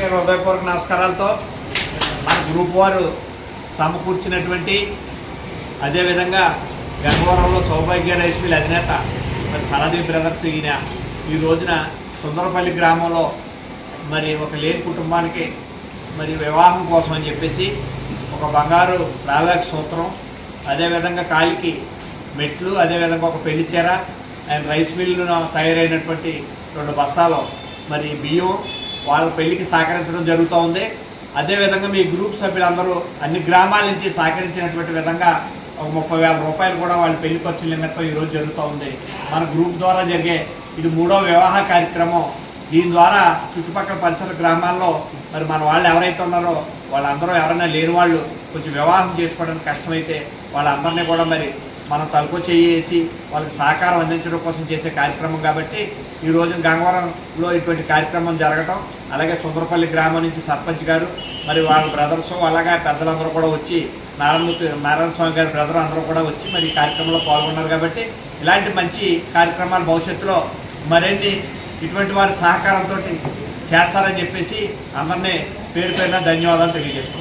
అందరికీ హృదయపూర్వక నమస్కారాలతో మన గ్రూప్ వారు సమకూర్చినటువంటి అదేవిధంగా గంగవరంలో సౌభాగ్య రైస్ మిల్ అధినేత మరి సరదీ బ్రదర్స్ ఈయన ఈ రోజున సుందరపల్లి గ్రామంలో మరి ఒక లేని కుటుంబానికి మరి వివాహం కోసం అని చెప్పేసి ఒక బంగారు రావాక్ సూత్రం అదేవిధంగా కాలికి మెట్లు అదేవిధంగా ఒక పెళ్ళి చీర అండ్ రైస్ మిల్లు తయారైనటువంటి రెండు బస్తాలు మరి బియ్యం వాళ్ళ పెళ్ళికి సహకరించడం జరుగుతూ ఉంది. అదేవిధంగా మీ గ్రూప్ సభ్యులందరూ అన్ని గ్రామాల నుంచి సహకరించినటువంటి విధంగా ఒక ముప్పై వేల రూపాయలు కూడా వాళ్ళ పెళ్ళి ఖర్చుల నిమిత్తం ఈరోజు జరుగుతూ ఉంది. మన గ్రూప్ ద్వారా జరిగే ఇది మూడో వివాహ కార్యక్రమం. దీని ద్వారా చుట్టుపక్కల పరిసర గ్రామాల్లో మరి మన వాళ్ళు ఎవరైతే ఉన్నారో వాళ్ళందరూ ఎవరైనా లేని వాళ్ళు కొంచెం వివాహం చేసుకోవడానికి కష్టమైతే వాళ్ళందరినీ కూడా మరి మనం తలుపు చేసి వాళ్ళకి సహకారం అందించడం కోసం చేసే కార్యక్రమం కాబట్టి ఈ రోజు గంగవరంలో ఇటువంటి కార్యక్రమం జరగటం అలాగే సుందరపల్లి గ్రామం నుంచి సర్పంచ్ గారు మరి వాళ్ళ బ్రదర్స్ అలాగే పెద్దలందరూ కూడా వచ్చి నారాయణమూర్తి నారాయణ స్వామి గారి బ్రదర్ అందరూ కూడా వచ్చి మరి ఈ కార్యక్రమంలో పాల్గొన్నారు కాబట్టి ఇలాంటి మంచి కార్యక్రమాలు భవిష్యత్తులో మరిన్ని ఇటువంటి వారి సహకారంతో చేస్తారని చెప్పేసి అందరినీ పేరు పేరున ధన్యవాదాలు తెలియజేసుకుంటాం